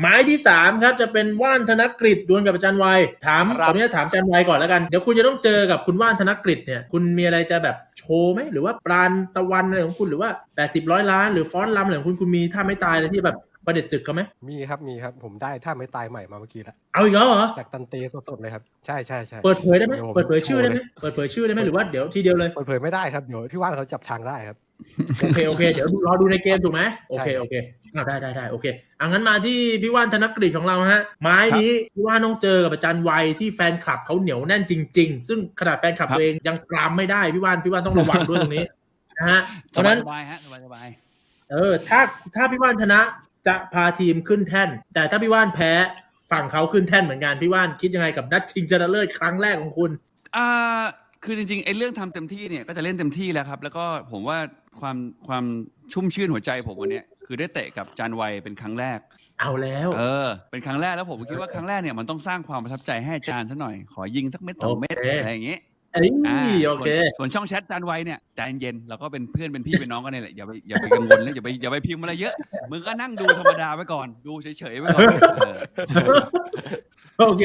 หมายที่สามครับจะเป็นว่านธนกฤษดวลกับอาจารย์วัยถามครับตอนนี้ถามอาจารย์วัยก่อนแล้วกัน เดี๋ยวคุณจะต้องเจอกับคุณว่านธนกฤษเนี่ยคุณมีอะไรจะแบบโชว์ไหมหรือว่าปราณตะวันอะไรของคุณหรือว่าแปดสิบร้อยล้านหรือฟ้อนลำอะไรของคุณคุณมีท่าไม่ตายอะไรที่แบบประเด็จศึกเขาไหมมีครับมีครับผมได้ถ้าไม่ตายใหม่มาเมื่อกี้แล้วเอาอีกแล้วเหรอจากตันเตสดๆเลยครับใช่ใช่ใช่เปิดเผยได้ไหมดี๋วผเปิดเผยชื่อได้ไหมโชว์ลเปิดเผยชื่อได้ไหมหรือว่าเดี๋ยวทีเดียวเลยเปิดเผยไม่ได้ครับเดี๋ยวที่ว่านเขาจับทางได้ครับ โอเคโอเค เดี๋ยวรอดูในเกมถูกไหมโอเคใช่โอเคอ่าได้ได้ได้โอเคอะงั้นมาที่พี่ว่านธนกฤษของเราฮะ ไม้นี้พี่ว่านต้องเจอกับอาจารย์วัยที่แฟนคลับเขาเหนียวแน่นจริง ๆ ซึ่งขนาดแฟนคลับครับตัวเองยังปรามไม่ได้พี่ว่านพี่ว่านต้องระวังด้วยตรงนี้นะฮะเพสราะฉะบานั้ยนสบายฮะสบายสบายเออ ถ้าถ้าพี่ว่านชนะจะพาทีมขึ้นแท่น แต่ถ้าพี่ว่านแพ้ฝั่งเขาขึ้นแท่นเหมือนกันพี่ว่านคิดยังไงกับนัดชิงชนะเลิศครั้งแรกของคุณอ่าคือจริงๆไอ้เรื่องทำเต็มที่เนี่ยก็จะเล่นเต็มที่แล้วครับ แล้วก็ผมว่า ความความชุ่มชื่นหัวใจผมวันเนี้ยคือได้เตะกับจานวัยเป็นครั้งแรก เอาแล้ว เออ เป็นครั้งแรกแล้วผมคิดว่าครั้งแรกเนี่ยมันต้องสร้างความประทับใจให้อาจารย์ซะหน่อย ขอยิงสักเม็ดสองเม็ดโอเค อะไรอย่างงี้เอ้ยอ่าโอเค ส่วนส่วนช่องแชทจานไว้เนี่ยใจเย็นๆเราก็เป็นเพื่อนเป็นพี่เป็นน้องกันนี่แหละอย่าไปอย่าไปกังวลแล้วอย่าไปอย่าไปพิมพ์อะไรเยอะมึงก็นั่งดูธรรมดาไว้ก่อน ดูเฉยๆไว้ก่อนเออโอเค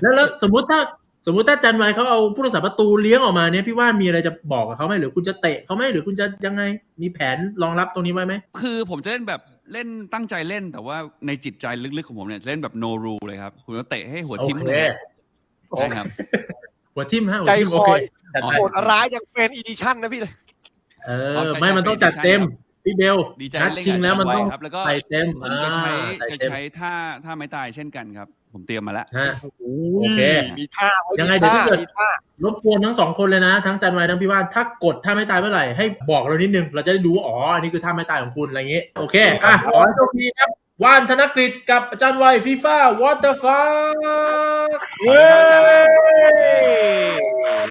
แล้วแล้วสมมุติถ้า สมมุติถ้าจันไวเขาเอาผู้รักษาประตูเลี้ยงออกมาเนี่ยพี่ว่านมีอะไรจะบอกกับเขาไหมหรือคุณจะเตะเขาไหมหรือคุณจะยังไงมีแผนรองรับตรงนี้ไว้ไหมคือผมจะเล่นแบบเล่นตั้งใจเล่นแต่ว่าในจิตใจลึกๆของผมเนี่ยจะเล่นแบบ no rule เลยครับคุณก็เตะให้หัวโอทิ่มเคเลยใช่ครับ หัวทิ่มฮะหัวใจทิ่มคโออเคยจัดไปโหดร้ายอย่างเฟนอีดิชั่นนะพี่เออ๋ออใช่ไม่ใช่มันต้องเป็นจัดเต็ม edition พี่เบลดีใจนัดเล่นชิงแล้วมันต้องกับจานไว้ครับแล้วก็ใส่เต็มผมจะใช้อ่าใส่จะเต็มใช้ท่าท่าไม้ตายเช่นกันครับ ผมเตรียมมาแล้ว ฮะโอ้โอเค มีท่าไว้ยังไงมีท่าเดี๋ยวถ้าเกิด มีท่ารบกวนทั้งสองคนเลยนะ ทั้งจันไวทั้งพี่ว่านถ้ากดท่าไม่ตายเมื่อไหร่ให้บอกเรานิดนึง เราจะได้ดูว่าอ๋ออันนี้คือท่าไม่ตายของคุณอะไรอย่างงี้โอเคอะขอให้โชคดีครับ ว่านธนกฤษกับอาจารย์ไวฟีฟ่าวอเตอร์ฟักเว้ย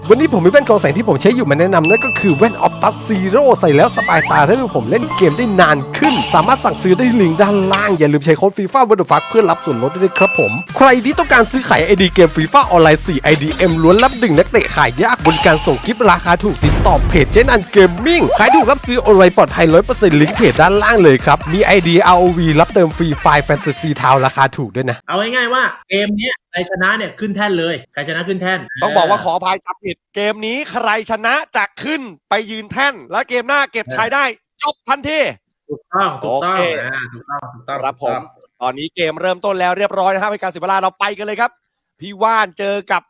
วันนี้ผมมีแว่นกรองแสงที่ผมใช้อยู่มาแนะนำนั่นก็คือแว่นออ t ตัสซีโร่ใส่แล้วสบายตาทำให้ผมเล่นเกมได้นานขึ้น สามารถสั่งซื้อได้ลิงก์ด้านล่าง อย่าลืมใช้โค้ดฟีฟ่าวันเดอร์ฟักเพื่อรับส่วนลดด้วยครับผม ใครที่ต้องการซื้อขายไอดีเกมฟีฟ่าออนไลน์4 IDM ล้วนรับดึงนักเตะขายยากบนการส่งกิฟต์ราคาถูกติดต่อเพจเจนอันเกมมิ่งขายถูกรับซื้อออนไลน์ปลอดภัย100%ลิงก์เพจด้านล่างเลยครับมี ID ROV รับเติมฟรีไฟล์แฟนตาซีทาวราคาถูกด้วยนะ เอาง่ายๆว่าเกมเนี้ยใครชนะเนี่ยขึ้นแท่นเลยใครชนะขึ้นแท่นต้องบอกว่าขออภัยจำผิดเกมนี้ใครชนะจะขึ้นไปยืนแท่น และเกมหน้าเก็บชัยได้จบทันทีถูกต้องถูกต้องโอเคอ่าถูกต้องถูกต้องครับผถูกมต้องตอนนี้เกมเริ่มต้นแล้วเรียบร้อยนะครับเป็นการเสียเวลาเราไปกันเลยครับ พี่ว่านเจอกับ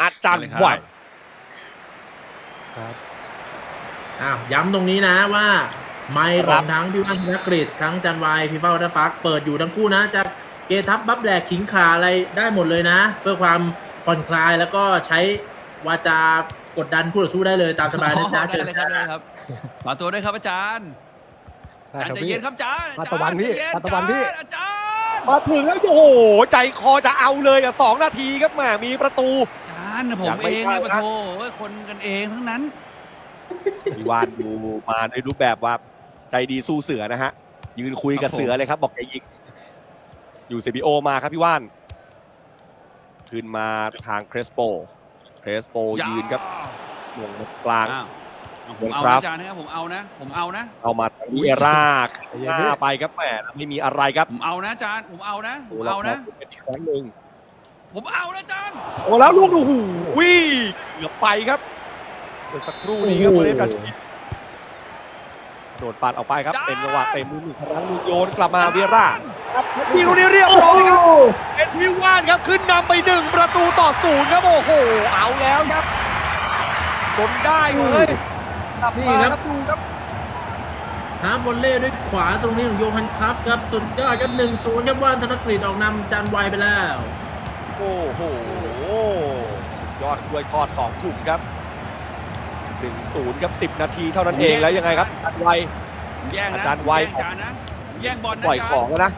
อาจารย์เลยครับไหวอ้าวย้ำตรงนี้นะว่า ไมค์ขครัอบงทั้งพี่ว่านธนกฤษทั้งจันวายพี่เฝ้าวัตฟัก เปิดอยู่ทั้งคู่นะจะเกทับบัฟแหลกขิงขาอะไรได้หมดเลยนะ เพื่อความผ่อนคลายแล้วก็ใช้วาจากดดันผู้ต่อสู้ได้เลยตามสบายนะจ๊ะเชิญได้เลยครับได้เลยครับฝากตัวด้วยครับอาจารย์ได้อาครัจาบรย์ใจพี่เย็นครับอาจารย์มาตะวันพี่ใจเย็มาตะวันพี่อาจารย์มาถึงแล้วโอ้โหใจคอจะเอาเลยอะสองนาทีครับแหมมีประตูอาจารย์ผมอยากไปเองใกล้นะปะครับโถเว้ยคนกันเองทั้งนั้นพี่ว่านดูมาในรูปแบบว่า ใจดีสู้เสือนะฮะ ยืนคุยกับครับผมเสือเลยครับ บอกใจยิงอยู่เซบิโอมาครับพี่ว่าน ขึ้นมาทางเครสโปเครสโปยืนครับลงกลางอ้าวผมคเอารันะบอาจารย์นะครับผมเอานะ ผมเอานะ เอามาทางนี้เอร่าใจเย็หนพี่น้าไปครับแหมไม่มีอะไรครับ ผมเอานะอาจารย์ผมเอานะ ผมโเราเอานะขเป็นอีกครั้งหนึ่งผมเอานะอาจารย์โอ้แล้วลูกดูหูวิ่เกือบไปครับเดี๋ยวสักครู่นี้ครับโอ้โหโอเลฟดาชิ โดดปัดออกไปครับ เป็นจังหวะเต็มมือหนึ่งครั้งหนึ่งโยนกลับมาเวียร่าครับมีลูกนี้เรียบร้อยครับเป็นพิวานครับขึ้นนำไปหนึ่งประตูต่อศูนย์ครับโอ้โหเอาแล้วครับ จนได้เลยกลับมาครับดูครับหาบอลเล่ด้วยขวาตรงนี้ของโยฮันคราฟครับสุดยอดครับหนึ่งศูนย์ครับว่านธนกฤษออกนำจันไวไปแล้ว โอ้โหสุดยอดกล้วยทอด2ถุงครับ 1-0ครับ 10 นาทีเท่านั้นเองแล้วยังไงครับอันไวผมแย่งนะอาจารย์ไวผมแย่งอาจารย์นะผมแย่งบอลนะปล่อยาจาของแล้วนะ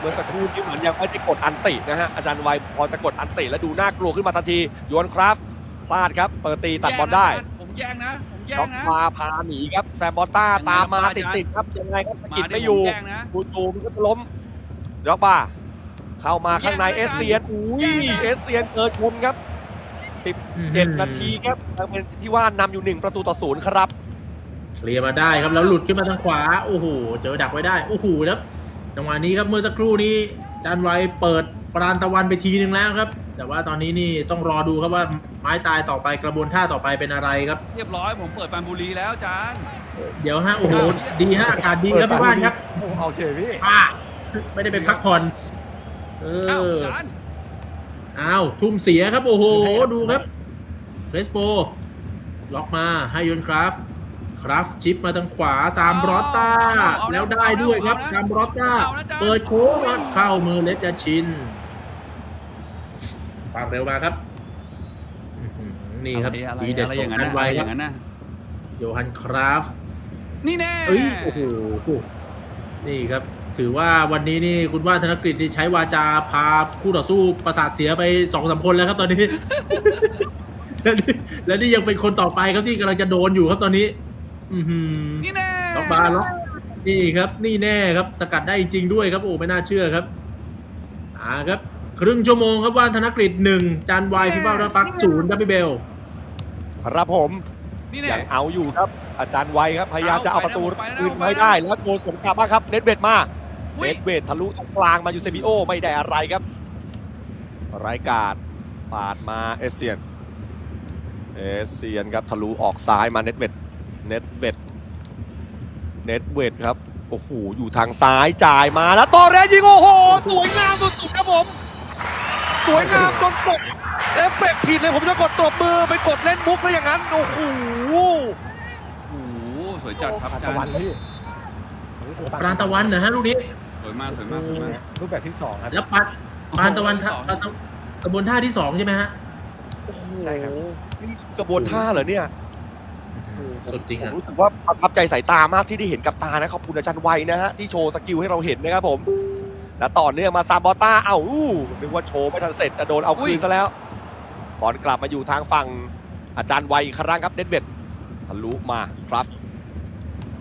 เมื่อสักครู่นี้เหมือนยังไม่ได้กดอันตินะฮะอาจารย์ไวพอจะกดอันติแล้วดูน่ากลัวขึ้นมาทันทีโยนคราฟพลาดครับเปิดตีตัดบอลได้ผมแย่งนะผมแย่ล็องกนะพาพาหนีครับแซมบอต้ายังไงตามมาครับติดอาจารย์ติดๆครับยังไงครับสะกิดดิไม่อยู่ผแย่งนะ บูจูมันก็จะล้มล็อกบ้าเข้ามาข้างในแย่เองนะสเซียนอุ้ยแย่งนะเอสเซียนเกิดชนครับ 17 นาทีครับทางเป็นที่ว่านำอยู่ 1 ประตูต่อศูนย์ครับ เคลียร์มาได้ครับแล้วหลุดขึ้นมาทางขวา โอ้โห เจอดักไว้ได้ โอ้โหแล้วจังหวะนี้ครับเมื่อสักครู่นี้จานไวเปิดปราณตะวันไปทีนึงแล้วครับ แต่ว่าตอนนี้นี่ต้องรอดูครับว่าไม้ตายต่อไปกระบวนท่าต่อไปเป็นอะไรครับ เรียบร้อยผมเปิดปรานบุรีแล้วจานเดี๋ยวฮะโอ้โหดีฮะอากาศดีครับพี่ว่านครับโอ้เอาเฉยพี่ป้าไม่ได้ไปพักผ่อน เออ้าวอจาน อ้าวทุ่มเสียครับ โอ้โห ดูครับเรสโปล็อกมาให้ยนคราฟคราฟชิปมาทางขวาซามบรอตตาแล้วได้ด้วยครับซามบรอตตาเอานะจานเปิดโค้งมาเข้ามือเลสยาชินปากเร็วมาครับอื้อหือนี่ครับอะไรทีเด็ดอะไรขออย่างงนั้นทันะนไวอะไรอครับย่างนั้นนะโยฮันคราฟนี่แน่เอ้ยโอ้โหนี่ครับ ถือว่าวันนี้นี่คุณว่าธนกฤษนี่ใช้วาจาพาคู่ต่อสู้ประสาทเสียไปสองสามคนแล้วครับตอนนี้ แล้วนี่แล้วนี่ยังเป็นคนต่อไปครับที่กำลังจะโดนอยู่ครับตอนนี้ อือหือ นี่แน่ล็อกบาร์ล็อกนี่ครับ นี่แน่ครับ สกัดได้จริงๆด้วยครับ โอ้ไม่น่าเชื่อครับอ่าครับ ครึ่งชั่วโมงครับว่านธนกฤษหนึ่งจานวายฟิฟาร์ฟักศูนย์ดับเบิลเบลครับผมนี่แน่ยังเอาอยู่ครับ อาจารย์ไวครับ พยายามจะเอาประตูไปแล้วคืนไปแล้วมาให้ได้ แล้วโดนสวนกลับมาครับ เน็ตเวดมาอุ๊ย เน็ตเวดทะลุตรงกลางมายูเซบิโอไม่ได้อะไรครับรายการปาดมาเอเซียน เอเซียนครับทะลุออกซ้ายมาเน็ตเวดเน็ตเวดเน็ตเวดครับ โอ้โห อยู่ทางซ้ายจ่ายมาแล้วต่อแรกยิงโอ้โห สวยงามสุดๆครับผม สวยงามจนกดเอฟเฟกต์ผิดเลยผมจะกดตบมือไปกดเล่นมุกซะอย่างนั้น โอ้โหโอ้โหสวยจัดครับปานจาตะวันนพี่นี่คือปราณตะวันนะฮะลูกนี้ สวยมากสวยมากสวยมากรูปแบบที่สองครับแล้วปานปานตะวันท่าปานตะกระบวนท่าที่สองใช่ไหมฮะใช่ครับนี่กระบวนท่าเหรอเนี่ยสุดจริงผมอะรู้สึกว่าประทับใจสายตามากที่ได้เห็นกับตานะขอบคุณอาจารย์ไวนะฮะที่โชว์สกิลให้เราเห็นนะครับผม แล้วต่อเนื่องมาซามบอต้าเอ้าอู้นึกว่าโชว์ไม่ทันเสร็จจะโดนเอาคืนซะแล้วบอลกลับมาอยู่ทางฝั่งอาจารย์ไวอีกครั้งครับเน็ตเวดทะลุมาครับ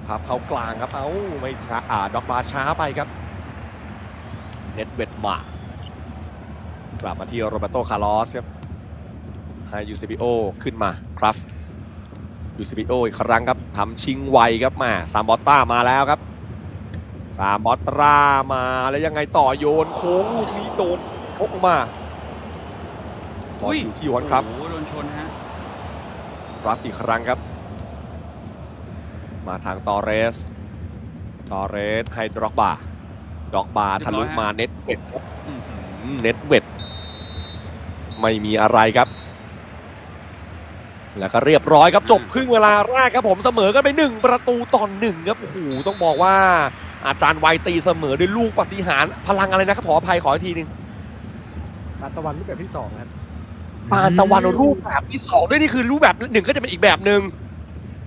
ครับเข้ากลางครับเอ้าไม่ช้าอ่าดอกมาช้าไปครับ เน็ตเวดมากลับมาที่โรเบโตคาร์ลอสครับให้ยูซิบิโอขึ้นมาครับยูซิบิโออีกครั้งครับทำชิงไวครับมาซามบอตต้ามาแล้วครับซามบอตรามาแล้วยังไงต่อโยนโค้งลูกนี้โดนชกมาบอลอยู่ที่ยวนครับโอ้โหโดนชนฮะครับอีกครั้งครับ มาทางตอเรส ตอเรสให้ดร็อกบา ดร็อกบาทะลุมาเน็ตเวดครับอื้อหืออืมเน็ตเวดไม่มีอะไรครับ แล้วก็เรียบร้อยครับจบครึ่งเวลาแรกครับผมเสมอกันไปหนึ่งประตูต่อหนึ่งครับโอ้โหต้องบอกว่า อาจารย์ไวตีเสมอด้วยลูกปฏิหารย์พลังอะไรนะครับขออภัยขออีกทีหนึ่งปานตะวันรูปแบบที่สองครับปานตะวันรูปแบบที่สองด้วยนี่คือรูปแบบหนึ่งก็จะเป็นอีกแบบหนึ่ง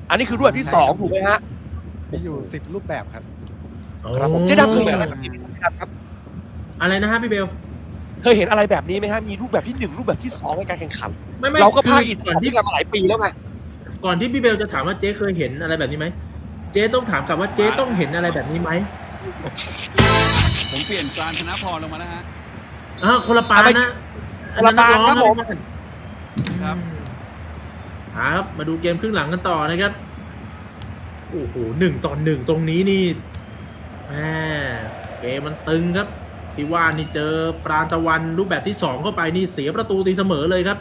อันนี้คือรูปแบบที่สองถูกไหมฮะมีอยู่สิบรูปแบบครับ ครับผมเจ๊ดำเคยเห็นอะไรแบบนี้ไหมครับ อะไรนะฮะพี่เบล เคยเห็นอะไรแบบนี้ไหมฮะมีรูปแบบที่หนึ่งรูปแบบที่สองในการแข่งขัน ไม่ไม่เราก็ภาคคือีสาก่อนนที่ที่กันมาหลายปีแล้วไงก่อนที่พี่เบลจะถามว่าเจ๊เคยเห็นอะไรแบบนี้ไหมเจ๊ต้องถามกลับว่าเจ๊ต้องเห็นอะไรแบบนี้ไหมผมเปลี่ยนการชนะพรลงมาแล้วฮะอ่าคนละปานนะคนละปานครับผมครับอ่าครับมาดูเกมครึ่งหลังกันต่อนะครับโอ้โหหนึ่งต่อหนึ่งตรงนี้นี่แหม เกมมันตึงครับพี่ว่านี่เจอปราณตะวันรูปแบบที่สองเข้าไปนี่เสียประตูตีเสมอเลยครับ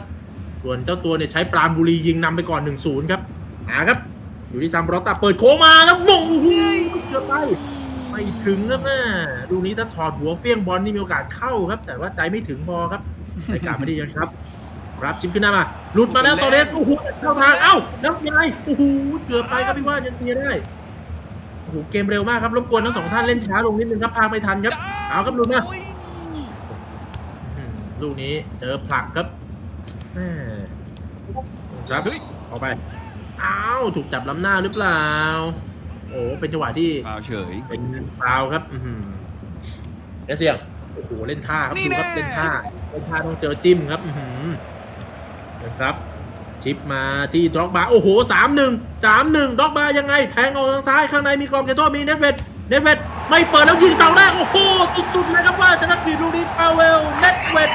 ส่วนเจ้าตัวเนี่ยใช้ปราณบุรียิงนำไปก่อน 1-0 ครับอ่าครับ อยู่ที่ซามบรอตตาเปิดโค้งมาแล้วมงโอ้โหเกือบไปไม่ถึงครับแม่ดูนี้ถ้าถอดหัวเฟี้ยงบอลนี่มีโอกาสเข้าครับ แต่ว่าใจไม่ถึงพอครับในกาไม่ดีครับ ครับชิปขึ้นหน้ามาหลุดมาแล้วตอนนี้โอ้โหเข้าทางเอ้าแล้วยังไงโอ้โหเกือบไปครับพี่ว่านยังเคลียได้ โอ้โหเกมเร็วมากครับรบกวนทั้งสองท่านเล่นช้าลงนิดนึงครับพาไม่ทันครับ เอาครับลุงนะโอ้ยอืมลูกนี้เจอผลักครับแม่ครับเฮ้ยออกไปอ้าวถูกจับล้ำหน้าหรือเปล่า โอ้เป็นจังหวะที่เปล่าเฉยเป็นฟาวล์ครับอือหือเดี๋ยวเสียงโอ้โหเล่นท่าครับนี่ดูครับแน่เล่นท่าเล่นท่าต้องเจอจิ้มครับอือหือนะครับ ชิปมาที่ด็อกบาโอ้โหสามหนึ่งสามหนึ่งด็อกบายังไง แทงออกทางซ้ายข้างในมีกรอบเขตโทษมีเนฟเวตเนฟเวตไม่เปิดแล้วยิงเสาแรกโอ้โหสุดๆเลยครับว่าจะนักบีดลูกนี้พาเวลเนฟเวต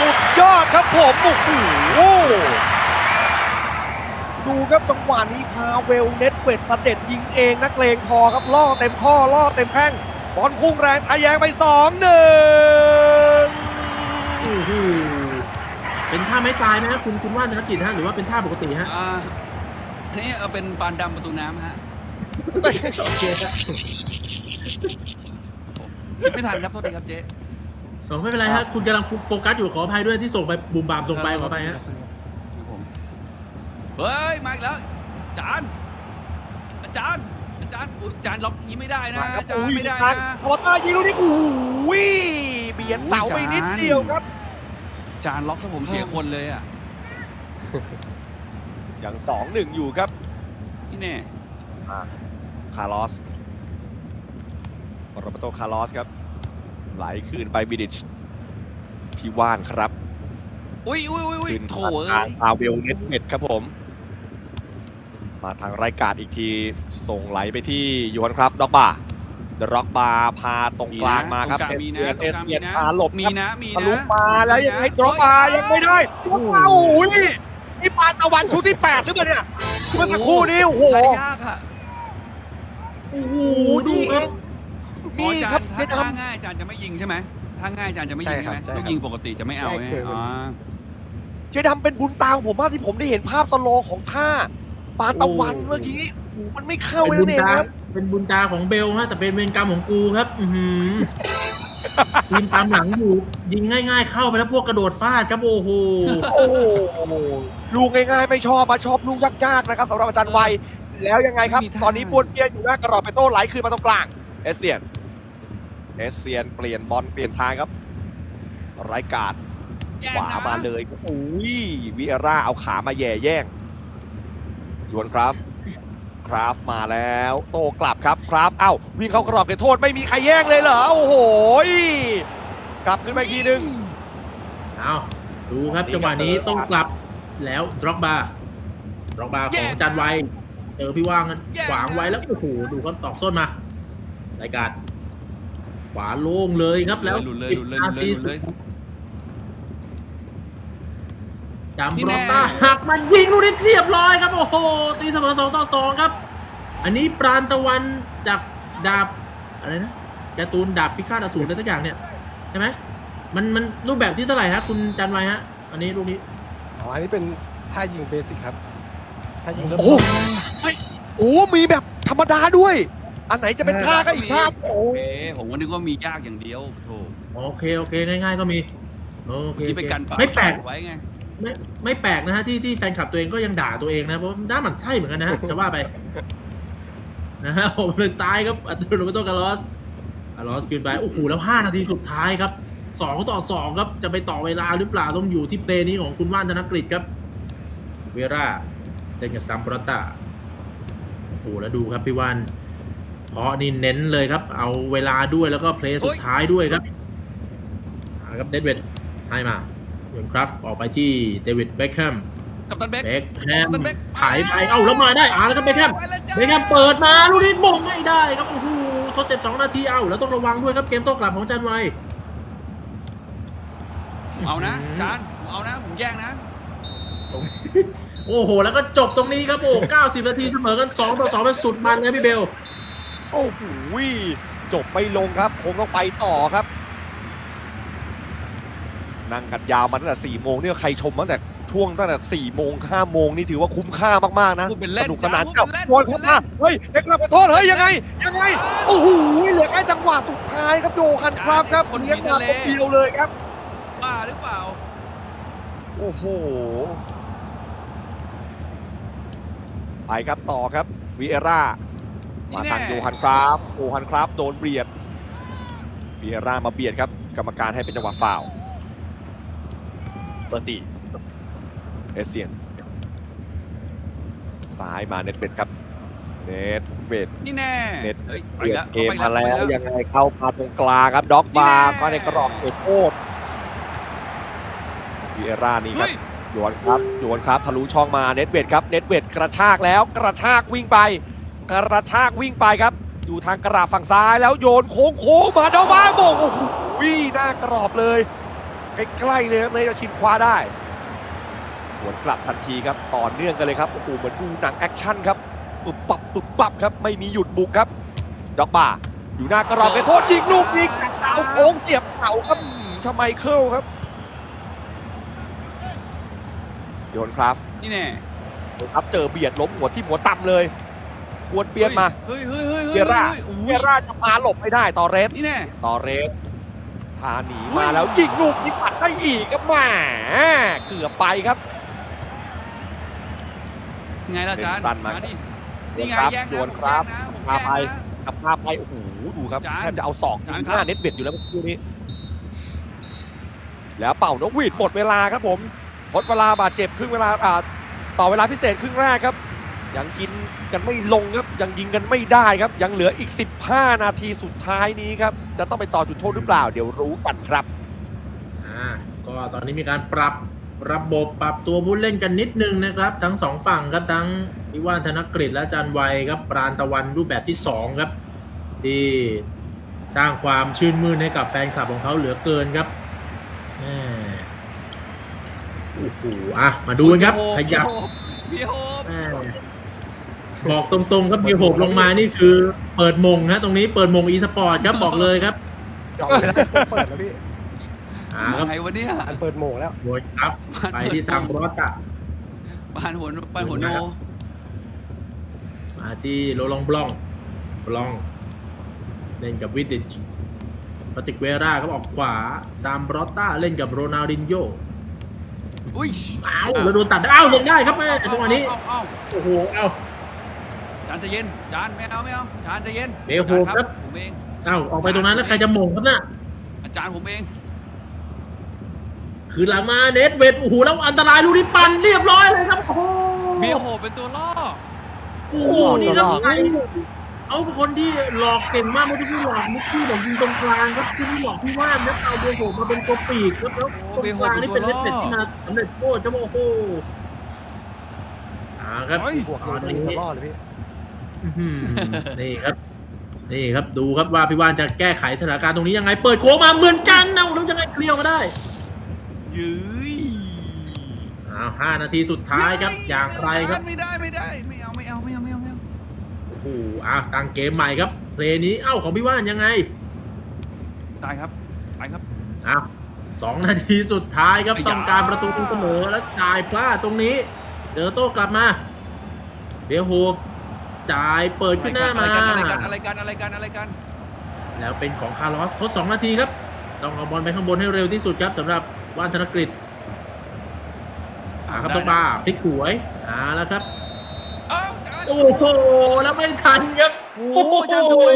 สุดยอดครับผมโอ้โหดูครับจังหวะนี้พาเวลเน็ตเวดสเด็ดยิงเองนักเลงพอครับล่อเต็มข้อล่อเต็มแข้งบอลพุ่งแรงทะแยงไปสองหนึ่ง โอ้โห เป็นท่าไม้ตายไหมฮะคุณคุณว่านธนกิจฮะหรือว่าเป็นท่าปกติฮะอ่าอันนี่เอาเป็นปานดำประตูน้ำฮะโอเคครับคิดไม่ทันครับโทษทีครับเจ๊อ๋อไม่เป็นไรฮะคุณกำลังโฟกัสอยู่ขออภัยด้วยที่ส่งไปบุมบามส่งไปขออภัยฮะครับผมเฮ้ยมาอีกแล้วอาจารย์อาจารย์อาจารย์อุ๊ยอาจารย์ล็อกอย่างนี้ไม่ได้นะมาครับอาจารอุ้ย์ยไม่ได้ทางนะ อวตารยิงลูกนี้โอ้โหเบียดเสาไปนิดเดียวครับอา จารย์ล็อกซะผมเสียคนเลยอะอย่างสองหนึ่งอยู่ครับนี่แน่คาร์ลอสโรเบโตคาร์ลอสครับ ไหลคืนไปบิดิชพี่ว่านครับ อุ้ยอุ้ยอุ้ยอุ้ยคืนโถทางเอ้ยอาเวลเน็ตเน็ตครับผม มาทางรายการอีกที ส่งไหลไปที่ยูฮันครับด็อกบา เดร็อกบาพาตรงกลางมาครับตรงกลางมีนะเอตรงกลางเซียนมีนะพาหลบมีครับนะมีทะนะลุมาแล้วยังไงมีนะดร็อกบายังไม่ได้ดร็อกบาโอ้ยนี่ปานตะวันชุดที่8หรือเปล่าเนี่ยเมื่อสักครู่นี้โอ้โหใช้ยากอะโอ้โหดูดูครับนี่ครับอ๋อเวีอาจารยดนามย์ถ้าง่ายอาจารย์จะไม่ยิงใช่ไหมถ้าง่ายอาจารย์จะไม่ยิงใช่ใช่ครับไหมใช่ครับลูกยิงปกติจะไม่เอาใช่ไงคืออ๋อ๋อเจดำเป็นบุญตาของผมมากที่ผมได้เห็นภาพสโลว์ของท่าปานตะวันเมื่อกี้โอ้โหมันไม่เข้าเป็นเลยบุญนั่นเองตาครับ เป็นบุญตาของเบลฮะแต่เป็นเวรกรรมของกูครับ อือหือทีมตามหลังอยู่ ยิงง่าย ๆ เข้าไปแล้วพวกกระโดดฟาดครับโอ้โหโอ้โหลูกง่ายๆไม่ชอบมาชอบลูกยากๆนะครับสำหรับอาจารย์ไวยแล้วยังไงครับ ตอนนี้บวนเปียนอยู่หน้ากระรอบเปโต้ไหลคืนมาตรงกลาง เอเซียน เอเซียนเปลี่ยนบอลเปลี่ยนทางครับไรายการดแย่งขวานะมาเลยโอ้ยวิเอร่าเอาขามาแย่แย่งยวนคราฟ คราฟมาแล้ว โตกลับครับคราฟเอ้าวิ่งเข้ากรอบเขตโทษไม่มีใครแย่งเลยเหรอ โอ้โหยกลับขึ้นไปอีกทีนึงเอาดูครับจังหวะนี้ต้องกลับแล้วดร็อกบาร์ดร็อกบาร์ของจันไวเจอพี่ว่างกันขวางไว้แล้วโอ้โหดูครับตอกส้นมารายการขวาโล่งเลยครับแล้วหลุดเลยหลุดเลยหลุดเลยหลุดเลย จำนี่บแน่รอต้าหักมันยิงลูกนี้เรียบร้อยครับ โอ้โห ตีเสมอสองต่อสองครับ อันนี้ปราณตะวันจากดาบอะไรนะการ์ตูนดาบพิฆาตอสูรอะไรสักอย่างเนี่ยใช่ไหมมันมันรูปแบบที่เท่าไหร่ฮะคุณจันไวฮะ อันนี้ลูกนี้อ๋ออันนี้เป็นท่ายิงเบสิกครับท่ายิงเริ่มโอ้โหเฮ้ยโอ้มีแบบธรรมดาด้วย อันไหนจะเป็นท่าก็อีกท่าโอ้โอเคผมก็นึกว่ามียากอย่างเดียวโถโอเคโอเคง่ายๆก็มีโอเคที่ไปโอเคกันปาไม่แปลก ไว้ไง ไม่ไม่แปลกนะฮะที่ที่แฟนคลับตัวเองก็ยังด่าตัวเองนะเพราะด้าหมันไส้เหมือนกันนะฮะจะว่าไปนะฮะผมเลยซ้ายครับอัตโนมัติกาลอสกาลอสคืนไปโอ้โหแล้ว5นาทีสุดท้ายครับ2ต่อ2ครับจะไปต่อเวลาหรือเปล่าต้องอยู่ที่เพลย์นี้ของคุณว่านธนกฤษครับเวราเล่นกับซัมปรตาโอ้โหแล้วดูครับพี่ว่านเพราะนี่เน้นเลยครับ เอาเวลาด้วยแล้วก็เพลย์สุดท้ายด้วยครับหาครับเดดเวดให้มา เวนคราฟออกไปที่เดวิดเบคแฮมกับตันเบคเบคแฮมมันเบคถ่ายไปเอ้าแล้วมาได้อ่าแล้วก็เบคแฮมไปแล้วจ้าเบคแฮมเปิดมาลูกนี้มงไม่ได้ครับโอ้โหทดเจ็บสองนาทีเอ้าแล้วต้องระวังด้วยครับเกมโต้กลับของจันไวผมเอานะอาจารย์ผมเอานะผมแย่งนะโอ้โห แล้วก็จบตรงนี้ครับโอ้90 นาทีเสมอกัน2ต่อ2แบบสุดมันเลยพี่เบล โอ้โหจบไม่ลงครับ คงต้องไปต่อครับ นั่งกันยาวมาตั้งแต่4โมงเนี่ยใครชมตั้งแต่ช่วงตั้งแต่4โมง5โมงนี่ถือว่าคุ้มค่ามากๆนะพูดเป็นเล่นสนุกสนานพูกับดเป็นเล่นบอลเข้ามาเฮ้ยเด็กรับขอโทษเฮ้ยยังไงยังไงโอ้โหเหลือแค่จังหวะสุดท้ายครับโยฮันคราฟครับเลี้ยงมาคนเดียวเลยครับ บ้าหรือเปล่า โอ้โห ไปครับต่อครับวิเอร่ามาทางโยฮันคราฟโยฮันคราฟโดนเบียดวิเอร่ามาเบียดครับ กรรมการให้เป็นจังหวะฟาวล์ เบอร์ตีเอเซียนซ้ายมาเน็ตเวดครับ เน็ตเวดนี่แน่เน็ตเฮ้ยเปลี่ยนไปเกมไปมาแล้วไปยังไงเข้ามาตรงกลางครับด็อกบาร์นี่แน่ก็ในกรอบเขตโทษวิเอร่านี่ครับเฮ้ยโยนครับโยนครับทะลุช่องมาเน็ตเวดครับเน็ตเวดกระชากแล้วกระชากวิ่งไป กระชากวิ่งไปครับ อยู่ทางกระดาษฝั่งซ้ายแล้วโยนโค้งโค้งมาเดาบ้าโมงโอ้โหวิ่หน้ากรอบเลย ใกล้ๆเลยครับเลยจะชินคว้าได้ สวนกลับทันทีครับต่อเนื่องกันเลยครับโอ้โหเหมือนดูหนังแอคชั่นครับปึบปับปึบปับครับไม่มีหยุดบุกครับด็อกบาร์อยู่หน้ากรอบเป็นโทษยิงลูกยิงจากดาวโค้งเสียบเสาครับชาไมเคิลครับโยนครับนี่แน่โยนครับเจอเบียดล้มหัวที่หัวต่ำเลยวนเปียนมาเฮ้ยเฮ้ยเฮ้ยฮ้เบียร่าฮ้เบียร่าจะพาหลบไม่ได้ต่อเรสนี่แน่ต่อเรส ทาหนีมาแล้วยิงลูกยิงปัดได้อีกครับแหม่เกือบไปครับไงล่ะอาจารย์เล่นสั้นมาดินี่ไงครับแย่งโยนะนครับผมพาแย่งนะไปผมแย่งนะกับพาไปโอ้โหดูครับจานแทบจะเอาศอกยิจานงครับหน้าเน็ตเบ็ดอยู่แล้วเมื่อสักครู่นี้ แล้วเป่านกหวีดหมดเวลาครับผมทดเวลาบาดเจ็บครึ่งเวลาอ่าต่อเวลาพิเศษครึ่งแรกครับ ยังกินกันไม่ลงครับยังยิงกันไม่ได้ครับ ยังเหลืออีก 15 นาทีสุดท้ายนี้ครับ จะต้องไปต่อจุดโทษหรือเปล่า เดี๋ยวรู้กันครับอ่าก็ตอนนี้มีการปรับระบบปรับตัวผู้เล่นกันนิดนึงนะครับ ทั้งสองฝั่งครับทั้งพิวานธนกฤษและอาจารย์วัยครับปราณตะวันรูปแบบที่สองครับ ที่สร้างความชื่นมื่นให้กับแฟนคลับของเขาเหลือเกินครับแม่โอ้โหอะมาดูกันครับ ขยับเบียร์โฮปแม่ บอกตรงๆครับเบียร์โหบลงมานี่คือเปิดมงฮะตรงนี้เปิดมงอีสปอร์ตครับบอกเลยครับจองไม่ได้ต้องเปิดแล้วพี่อ่าครับไงวะเนี่ยอันเปิดโหมงแล้วโดยครับ ไปที่ซัมรอตอะปานหัวปานหัวโน มาที่โรลองบลองบลอง เล่นกับวิดิชปติกเวราครับออกขวาซามบรอตตาเล่นกับโรนัลดินโยอุ้ยอ้าวแล้วโดนตัดอ้าวยังได้ครับแม่จังหวะนี้เอ้าเอ้าโอ้โหเอ้าจานใจะเย็น จานไม่เอาไม่เอาจานใจะเย็นเบลโฮปจานครับ ผมเองเอ้าออกไปตรงนั้นแล้วใครจะมงครับน่ะอาจารย์ผมเอง คือหลังมาเนตเวทโอ้โหแล้วอันตรายลูกนี้ปั่นเรียบร้อยเลยครับโอ้โหเบียร์โฮปเป็นตัวล่อโอ้โหนี่ครับใครเอาเป็นคนที่หลอกเก่งมากไม่ได้ที่หลอกมุกที่หลอกยิงตรงกลางครับที่นี่หลอกพี่ว่านนะเอาเบลโหมาเป็นตัวปีกครับแล้วตรงกลางนี่เป็นเล็บเสร็จที่มาสำเร็จโทษเจ้าโอ้โหอ่าครับบวกเอาตัวนี้จะรอดเลยพี่ อื้อหือนี่ครับ นี่ครับดูครับว่าพี่ว่านจะแก้ไขสถานการณ์ตรงนี้ยังไง เปิดโค้งมาเหมือนกันนะแล้วยังไงเคลียร์มาได้ยืยอ้าวห้านาทีสุดท้ายครับ อย่างไรครับไม่ได้ไม่ได้ไม่เอาไม่เอาไม่เอาไม่เอาไม่เอาโอ้โหอ้าวตั้งเกมใหม่ครับ เพลย์นี้เอ้าของพี่ว่านยังไงได้ครับไปครับอ้าวสองนาทีสุดท้ายครับไอ้ยาต้องการประตูตีเสมอแล้วจ่ายพลาดตรงนี้ เจอโต้กลับมาเบลโฮป จ่ายเปิดขึ้นหน้ามา อะไรกันอะไรกันอะไรกันอะไรกันแล้วเป็นของคาร์ลอสทดสองนาทีครับ ต้องเอาบอลไปข้างบนให้เร็วที่สุดครับสำหรับว่านธนกฤษอ่าครับต้องมาพลิกสวยอ่าแล้วครับเอ้าจานโอ้โหแล้วไม่ทันครับโอ้โหจานสวย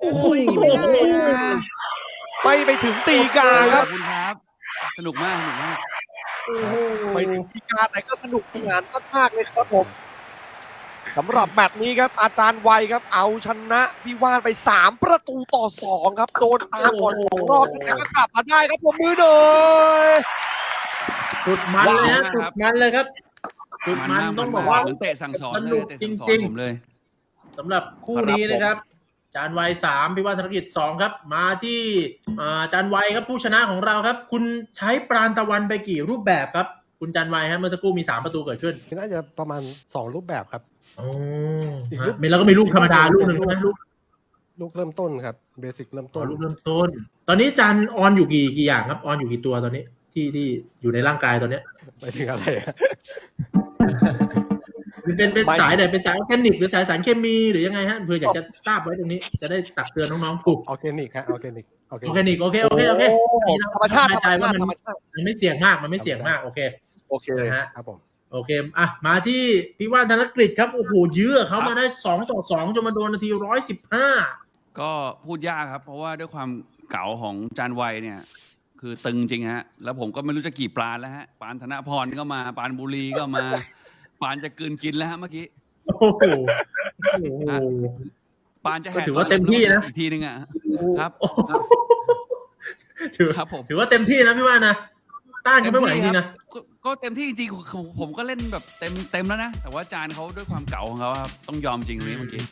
โอ้โหไม่ไปถึงตีกาครับขอบคุณครับ สนุกมากสนุกมากโอ้โหไปถึงตีกาแต่ก็สนุกสนานมากๆเลยครับผม สำหรับแมตช์นี้ครับ อาจารย์ไวยครับ เอาชนะพี่ว่านไป 3 ประตูต่อ 2 ครับ โดนตามก่อนสองรอบแต่ก็กลับมาได้ครับผมมือหน่อยสุดมันเลยฮะว้าวสุดมันเลยครับสุดมันต้องบอกว่าเหมือนเตะสั่งสอนสเลนุยกเตะสั่งสอจรินงๆผมเลยสำหรับคู่นี้นะครับจานวัยสามพิวัฒนธนกิจสองครับ มาที่อ่าจานวัยครับผู้ชนะของเราครับ คุณใช้ปราณตะวันไปกี่รูปแบบครับ คุณจานวัยครับเมื่อสักครู่มีสามประตูเกิดขึ้นน่าจะประมาณ2รูปแบบครับโอ้อีกรูปฮะมีแล้วก็มีลูกธรรมดาลูกหนึ่งใช่ไหมลูกลูกเริ่มต้นครับเบสิกเริ่มอ๋ต้อนลูกเริ่มต้น ตอนนี้จานออนอยู่กี่กี่อย่างครับออนอยู่กี่ตัวตอนนี้ ที่ที่อยู่ในร่างกายตอนเนี้ยไปถึงอะไรอะ เป็นเป็นไม่สายไหนเป็นสายออร์แกนิกหรือสายสารเคมีหรือยังไงฮะเพื่ออยากจะทราบไว้ตรงนี้ จะได้ตักเตือนน้องๆถูกออร์แกนิกฮะออร์แกนิกออร์แกออร์นิแกกนิกโอเคโอเคโอเคโอ้ธรรมชาติธรรมชาติว่ามันธรรมชาติมันไม่เสี่ยงมากมันไม่เสี่ยงมากโอเคโอเคนะฮะครับผมโอเคอะมาที่พี่ว่านธนกฤษครับโอ้โหยื้อเขามาได้สองต่อสองจนมาโดนนาทีร้อยสิบห้าก็พูดยากครับ เพราะว่าด้วยความเก๋าของจานวัยเนี่ย คือตึงจริงฮะ แล้วผมก็ไม่รู้จะกี่ปลานแล้วฮะปานธนพรก็มาปานบุรีก็มา ปานจะกลืนกินแล้วฮะเมื่อกี้ โอ้โหโอ้โห ปานจะแหก็กถือว่าเต็มที่นะ อีกทีนึงอะ ครับโอ้โหถือครับผมถือว่าเต็มที่นะพี่ว่านนะต้านเขาไม่ไหวจริงๆนะ ก็ก็เต็มที่จริงๆผมผมก็เล่นแบบเต็มเต็มแล้วนะ แต่ว่าจานเขาด้วยความเก๋าของเขาครับ ต้องยอมจริงตรงนี้เมื่อกี้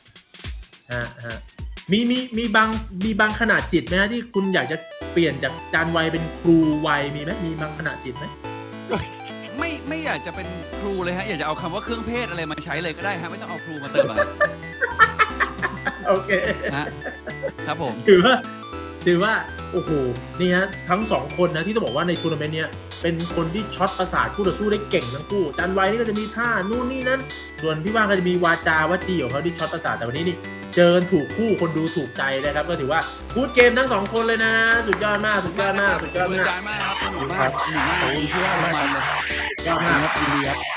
ฮะฮะมีมีมีบางมีบางขนาดจิตไหมฮะที่คุณอยากจะเปลี่ยนจากจานวัยเป็นครูวัยมีไหมมีบางขนาดจิตไหมไม่ไม่ อยากจะเป็นครูเลยฮะ อยากจะเอาคำว่าเครื่องเพศอะไรมาใช้เลยก็ได้ฮะ ไม่ต้องเอาครูมาเติมอะโอเค ฮะครับผม ถือว่าถือว่า โอ้โห นี่ฮะ ทั้งสองคนนะที่ต้องบอกว่าในทัวร์นาเมนต์เนี้ยเป็นคนที่ช็อตประสาทคู่ต่อสู้ได้เก่งทั้งคู่จันไว้นี่ก็จะมีท่านู่นนี่นั่นส่วนพี่ว่างก็จะมีวาจาวาจีของเขาที่ช็อตประสาทแต่วันนี้นี่เจอกันถูกคู่คนดูถูกใจนะครับ ก็ถือว่าพูดเกมทั้งสองคนเลยนะ สุดยอดมากสุดยอดมากสุดยอดขอบคุณมากอาจารย์มากครับสนุกมากสนุกมากขอบคุณพี่ว่านมากครับ เ